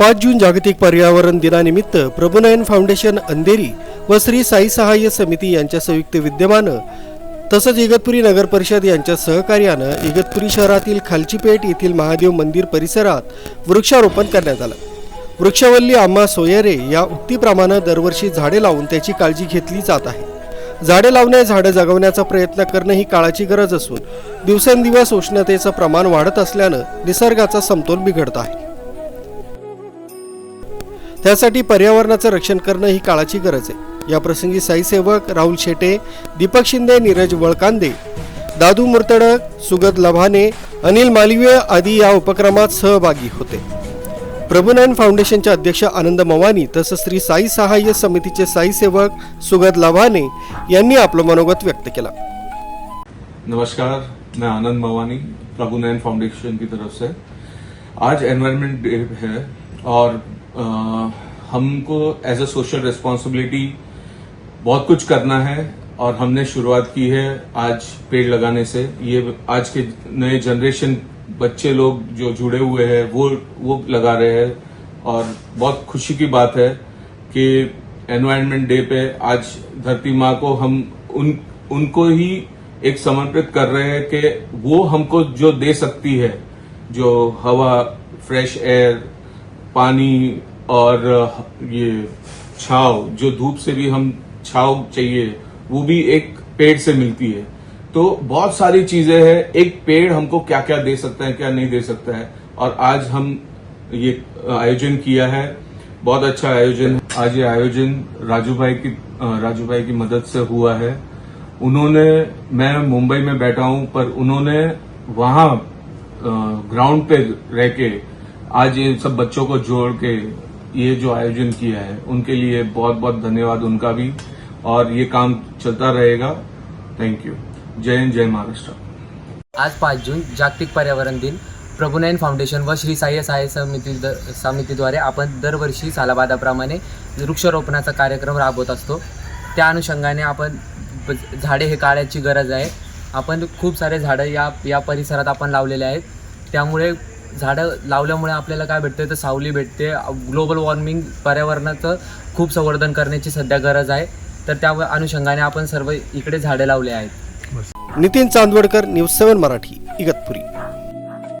पाच जून जागतिक पर्यावरण दिनानिमित्त प्रभुनयन फाउंडेशन अंधेरी व श्री साई सहाय्य समिती यांच्या संयुक्त विद्यमानं तसंच इगतपुरी नगर परिषद यांच्या सहकार्यानं इगतपुरी शहरातील खालचीपेठ येथील महादेव मंदिर परिसरात वृक्षारोपण करण्यात आलं. वृक्षवल्ली आम्हा सोयरे या उक्तीप्रमाणे दरवर्षी झाडे लावून त्याची काळजी घेतली जात आहे. झाडे लावणे झाडं जगवण्याचा प्रयत्न करणं ही काळाची गरज असून दिवसेंदिवस उष्णतेचं प्रमाण वाढत असल्यानं निसर्गाचा समतोल बिघडत आहे. त्यासाठी पर्यावरणाचं रक्षण करणं ही काळाची गरज आहे. या प्रसंगी साईसेवक राहुल शेटे दीपक शिंदे नीरज वळकांदे दादू मुर्तडक सुगत लभाने अनिल मालवीय आदी या उपक्रमात सहभागी होते. प्रभुनयन फाउंडेशनचे अध्यक्ष आनंद मवानी तसंच श्री साई सहाय्य समितीचे साईसेवक सुगत लभाने यांनी आपलं मनोगत व्यक्त केलं. नमस्कार मैं आनंद मवानी प्रभु नयन फाउंडेशन की तरफ से. आज एनवायरनमेंट डे है और आ, हमको एज अ सोशल रिस्पॉन्सिबिलिटी बहुत कुछ करना है और हमने शुरुआत की है आज पेड़ लगाने से। ये आज के नए जनरेशन बच्चे लोग जो जुड़े हुए हैं, वो वो लगा रहे हैं और बहुत खुशी की बात है कि एनवायरनमेंट डे पे आज धरती माँ को हम उन, उनको ही एक समर्पित कर रहे हैं कि वो हमको जो दे सकती है, जो हवा फ्रेश एयर पानी और ये छाव, जो धूप से भी हम छाव चाहिए, वो भी एक पेड़ से मिलती है। तो बहुत सारी चीज़ें हैं, एक पेड़ हमको क्या क्या दे सकता है, क्या नहीं दे सकता है। और आज हम ये आयोजन किया है, बहुत अच्छा आयोजन। आज ये आयोजन राजू भाई की राजू भाई की मदद से हुआ है। उन्होंने, मैं मुंबई में बैठा हूँ, पर उन्होंने वहाँ ग्राउंड पे रह के आज ये सब बच्चों को जोड़ के ये जो आयोजन किया है उनके लिए बहुत बहुत धन्यवाद उनका भी और ये काम चलता रहेगा। थैंक यू जय हिंद जय महाराष्ट्र. आज पाच जून जागतिक पर्यावरण दिन. प्रभुनयन फाउंडेशन व श्री साई सहाय्य समिती द- समितीद्वारे आपण दरवर्षी सालाबादाप्रमाणे वृक्षारोपणाचा कार्यक्रम राबवत असतो. त्या अनुषंगाने आपण झाडे हे काळ्याची गरज आहे. आपण खूप सारे झाडं या या परिसरात आपण लावलेले आहेत. त्यामुळे झाडं लावल्यामुळे आपल्याला काय भेटते तर सावली भेटते. ग्लोबल वॉर्मिंग पर्यावरणाचं खूप संवर्धन करण्याची सध्या गरज आहे. तर त्या अनुषंगाने आपण सर्व इकडे झाडे लावले आहेत. Nitin Chandwadkar news seven Marathi Igatpuri.